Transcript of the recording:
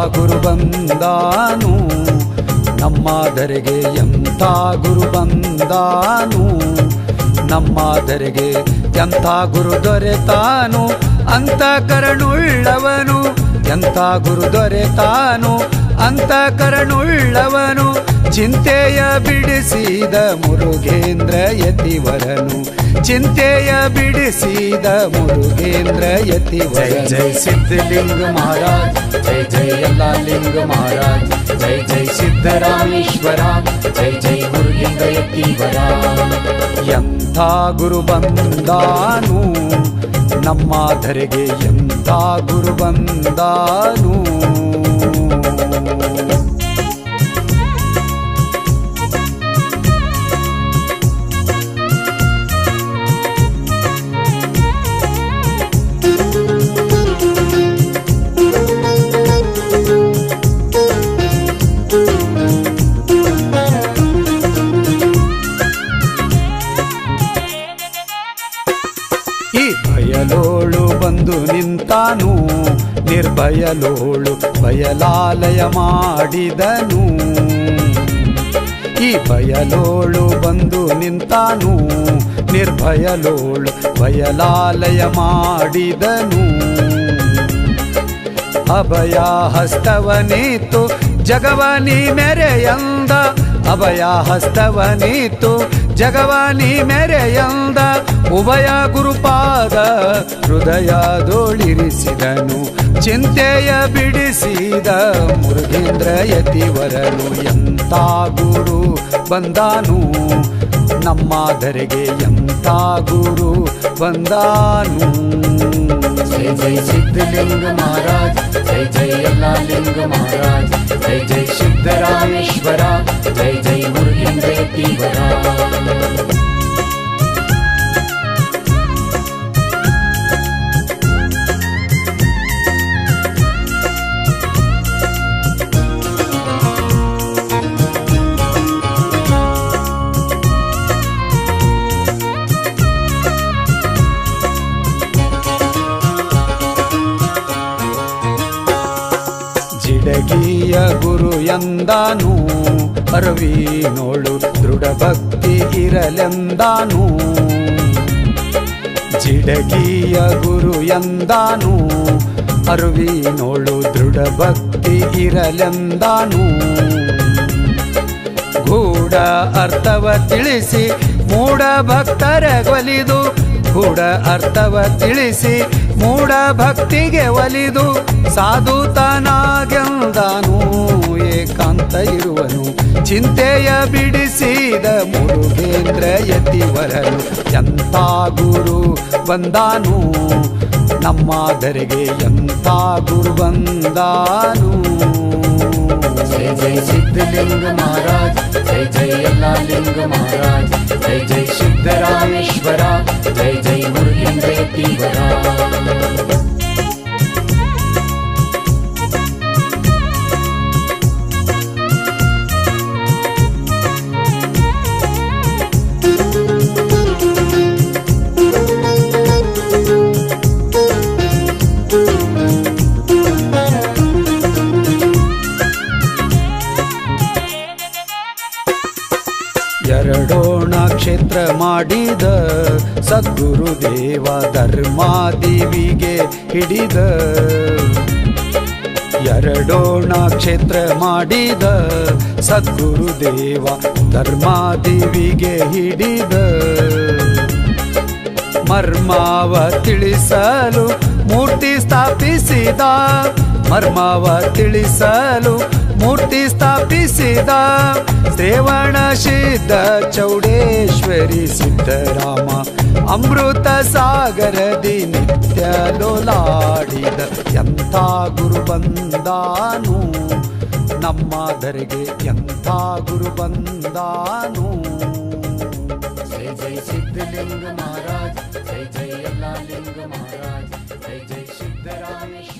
ಗುರು ಬಂದಾನು? ನಮ್ಮ ಎಂಥ ಗುರು ಬಂದಾನು? ನಮ್ಮ ಎಂಥ ಗುರು ದೊರೆತಾನು? ಅಂತ ಕರಣುಳ್ಳವನು ಎಂಥ ಗುರು ದೊರೆತಾನು? ಅಂತ ಕರಣುಳ್ಳವನು, ಚಿಂತೆಯ ಬಿಡಿಸಿದ ಮುರುಗೇಂದ್ರ ಯತಿವರನು ಚಿಂತೆಯ ಬಿಡಿಸಿದ ಮುರುಗೇಂದ್ರ ಯತಿ ಜಯ ಜೈ ಸಿದ್ಧಲಿಂಗ ಮಹಾರಾಜ್ ಜೈ ಜೈ ಎಲ್ಲ ಲಿಂಗ ಮಹಾರಾಜ್ ಜೈ ಜೈ ಸಿದ್ದರಾಮೇಶ್ವರ ಜೈ ಜೈ ಯತಿ ಎತ್ತಿವರ ಎಂಥ ಗುರು ಬಂದಾನು ನಮ್ಮ ಧರೆಗೆ ಎಂಥ ಗುರು ಬಂದಾನು. ಬಯಲೋಳು ಬಂದು ನಿಂತಾನು ನಿರ್ಭಯಲೋಳು ಬಯಲಾಲಯ ಮಾಡಿದನು. ಈ ಬಯಲೋಳು ಬಂದು ನಿಂತಾನು ನಿರ್ಭಯಲೋಳು ಬಯಲಾಲಯ ಮಾಡಿದನು. ಅಭಯ ಹಸ್ತವನೀತು ಜಗವನಿ ಮೆರೆಯಂದ ಅಭಯ ಹಸ್ತವನೀತು ಜಗವಾನಿ ಮೆರೆಯಂದ ಉಭಯ ಗುರುಪಾದ ಹೃದಯದೋಳಿರಿಸಿದನು ಚಿಂತೆಯ ಬಿಡಿಸಿದ ಮುರುಗೇಂದ್ರ ಯತಿವರನು ಎಂಥ ಗುರು ಬಂದಾನು ನಮ್ಮ ಧರೆಗೆ ಗುರು ಬಂದಾನು. जय सिद्धलिङ्ग महाराज जय जय अल्लालिङ्ग महाराज जय जय सिद्ध रामेश्वराज जय जय मृगिन्द्रीराज ಜಿಡಗಿಯ ಗುರು ಎಂದಾನು, ಅರವಿನೋಳು ದೃಢ ಭಕ್ತಿ ಇರಲೆಂದಾನು. ಜಿಡಗಿಯ ಗುರು ಎಂದಾನು, ಅರುವಿನೋಳು ದೃಢ ಭಕ್ತಿ ಇರಲೆಂದಾನು. ಗೂಢ ಅರ್ಥವ ತಿಳಿಸಿ, ಮೂಢ ಭಕ್ತರ ಒಲಿದು ಗೂಢ ಅರ್ಥವ ತಿಳಿಸಿ ಮೂಢ ಭಕ್ತಿಗೆ ಒಲಿದು ಸಾಧುತನಾಗೆಂದಾನು ಏಕಾಂತ ಇರುವನು. ಚಿಂತೆಯ ಬಿಡಿಸಿದ ಮುರುಗೇಂದ್ರ ಯತಿವರನು ಎಂಥ ಗುರು ಬಂದಾನು? ನಮ್ಮಾದರಿಗೆ ಎಂಥ ಗುರು ಬಂದಾನು? ಜೈ ಜೈ ಸಿದ್ಧಲಿಂಗ ಮಹಾರಾಜ್ ಜೈ ಜೈ ಎಲ್ಲ ಲಿಂಗ ಮಹಾರಾಜ್ ಜೈ ಜೈ ಸಿದ್ದರಾಮೇಶ್ವರ ಜೈ ಜೈ ಮಾಡಿದ ಸದ್ಗುರು ದೇವ ಧರ್ಮಾದಿವಿಗೆ ಹಿಡಿದ ಎರಡೋಣ ಕ್ಷೇತ್ರ ಮಾಡಿದ ಸದ್ಗುರು ದೇವ ಧರ್ಮಾದಿವಿಗೆ ಹಿಡಿದ ಮರ್ಮಾವ ತಿಳಿಸಲು ಮೂರ್ತಿ ಸ್ಥಾಪಿಸಿದ ಮರ್ಮಾವ ತಿಳಿಸಲು ಮೂರ್ತಿ ಸ್ಥಾಪಿಸಿದ ಶ್ರೇವಣ ಸಿದ್ಧ ಚೌಡೇಶ್ವರಿ ಸಿದ್ಧರಾಮ ಅಮೃತ ಸಾಗರದಿ ನಿತ್ಯ ಲೋಲಾಡಿದ ಎಂಥ ಗುರು ಬಂದಾನು. ನಮ್ಮ ಧರೆಗೆ ಎಂಥ ಗುರು ಬಂದಾನು. ಜೈ ಜೈ ಸಿದ್ಧಲಿಂಗ ಮಹಾರಾಜ್, ಜೈ ಜೈ ಎಲ್ಲ ಲಿಂಗ ಮಹಾರಾಜ್